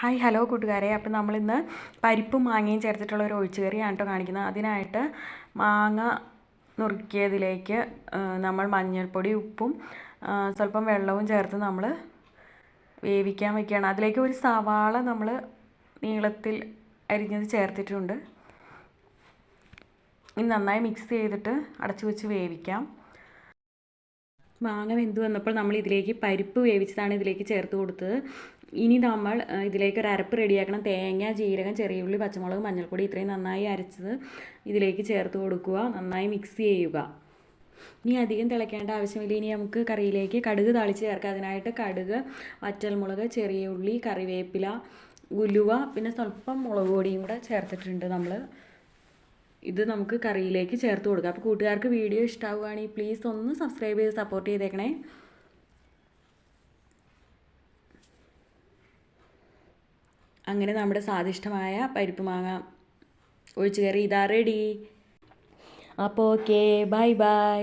Hi hello കൂട്ടുകാരെ. അപ്പം നമ്മളിന്ന് പരിപ്പും മാങ്ങയും ചേർത്തിട്ടുള്ള ഒരു ഒഴിച്ചുകറിയാണ് കേട്ടോ കാണിക്കുന്നത്. അതിനായിട്ട് മാങ്ങ നുറുക്കിയതിലേക്ക് നമ്മൾ മഞ്ഞൾപ്പൊടി ഉപ്പും സ്വല്പം വെള്ളവും ചേർത്ത് നമ്മൾ വേവിക്കാൻ വയ്ക്കുകയാണ് അതിലേക്ക് ഒരു സവാള നമ്മൾ നീളത്തിൽ അരിഞ്ഞത് ചേർത്തിട്ടുണ്ട്. ഇനി നന്നായി മിക്സ് ചെയ്തിട്ട് അടച്ചു വെച്ച് വേവിക്കാം. മാങ്ങ വെന്ത് വന്നപ്പോൾ നമ്മൾ ഇതിലേക്ക് പരിപ്പ് വേവിച്ചതാണ് ഇതിലേക്ക് ചേർത്ത് കൊടുത്തത്. ഇനി നമ്മൾ ഇതിലേക്ക് ഒരു അരപ്പ് റെഡിയാക്കണം. തേങ്ങ ജീരകം ചെറിയ ഉള്ളി പച്ചമുളക് മഞ്ഞൾപ്പൊടി ഇത്രയും നന്നായി അരച്ചത് ഇതിലേക്ക് ചേർത്ത് കൊടുക്കുക. നന്നായി മിക്സ് ചെയ്യുക. ഇനി അധികം തിളയ്ക്കേണ്ട ആവശ്യമില്ല. ഇനി നമുക്ക് കറിയിലേക്ക് കടുക് താളിച്ച് ചേർക്കാം. അതിനായിട്ട് കടുക് വറ്റൽമുളക് ചെറിയ ഉള്ളി കറിവേപ്പില ഉലുവ പിന്നെ സ്വല്പം മുളക് പൊടിയും കൂടെ ചേർത്തിട്ടുണ്ട് നമ്മൾ ഇത് നമുക്ക് കറിയിലേക്ക് ചേർത്ത് കൊടുക്കാം. അപ്പോൾ കൂട്ടുകാർക്ക് വീഡിയോ ഇഷ്ടമാവുകയാണെങ്കിൽ പ്ലീസ് ഒന്ന് സബ്സ്ക്രൈബ് ചെയ്ത് സപ്പോർട്ട് ചെയ്തേക്കണേ. അങ്ങനെ നമ്മുടെ സ്വാദിഷ്ടമായ പരിപ്പ് മാങ്ങ ഒഴിച്ചു കയറി. ഇതാ റെഡി അപ്പോൾ ഓക്കെ ബൈ ബൈ